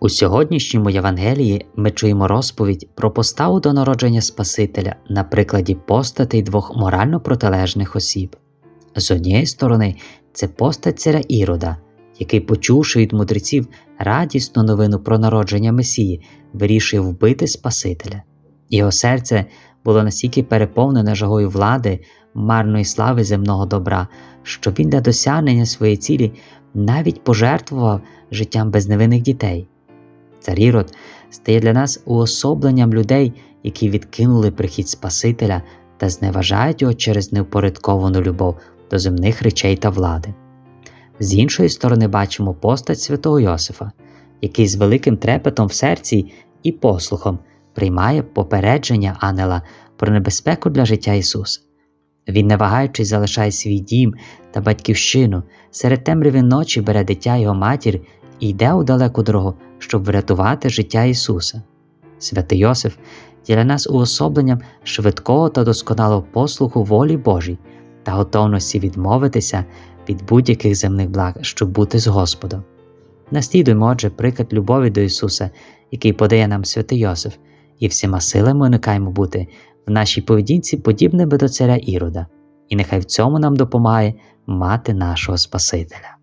У сьогоднішньому Євангелії ми чуємо розповідь про поставу до народження Спасителя на прикладі постатей двох морально протилежних осіб. З однієї сторони, це постать царя Ірода, який, почувши від мудреців радісну новину про народження Месії, вирішує вбити Спасителя. Його серце було настільки переповнене жагою влади, марної слави земного добра, що він для досягнення своєї цілі навіть пожертвував життям безневинних дітей. Цар Ірод стає для нас уособленням людей, які відкинули прихід Спасителя та зневажають його через неупорядковану любов до земних речей та влади. З іншої сторони бачимо постать святого Йосифа, який з великим трепетом в серці і послухом приймає попередження ангела про небезпеку для життя Ісуса. Він, не вагаючись, залишає свій дім та батьківщину, серед темряви ночі бере дитя його матір і йде у далеку дорогу, щоб врятувати життя Ісуса. Святий Йосиф для нас уособленням швидкого та досконалого послуху волі Божій та готовності відмовитися від будь-яких земних благ, щоб бути з Господом. Наслідуємо, отже, приклад любові до Ісуса, який подає нам святий Йосиф, і всіма силами уникаємо бути в нашій поведінці подібними до царя Ірода, і нехай в цьому нам допомагає мати нашого Спасителя.